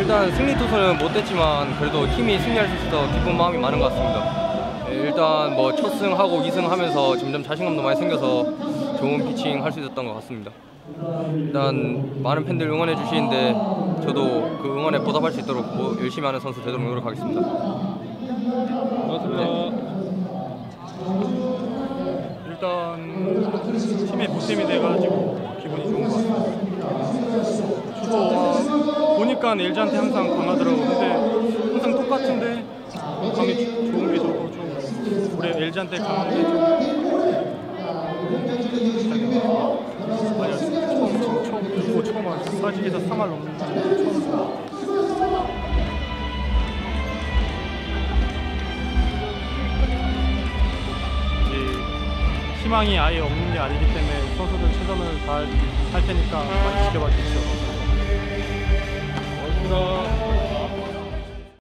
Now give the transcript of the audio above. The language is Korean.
일단 승리 투수는 못됐지만 그래도 팀이 승리할 수 있어서 기쁜 마음이 많은 것 같습니다. 예, 일단 뭐 첫 승하고 2승 하면서 점점 자신감도 많이 생겨서 좋은 피칭 할 수 있었던 것 같습니다. 일단 많은 팬들 응원해 주시는데 저도 그 응원에 보답할 수 있도록 뭐 열심히 하는 선수 되도록 노력하겠습니다. 고맙습니다. 일단 팀의 보탬이 돼가지고 기분이 좋은 것 같아요. 보니까 LG한테 항상 강하더라고. 근데 항상 똑같은데 주- 좋은 게 저도 좀 올해 LG한테 강한 게 좀. 아니야 처음 지금 처음 듣고 처음 알았어. 사직에서 3할 넘는 거 처음. 이제 희망이 아예 없는 게 아니기 때문에 선수들 최선을 다할 테니까 많이 지켜봐 주십시오.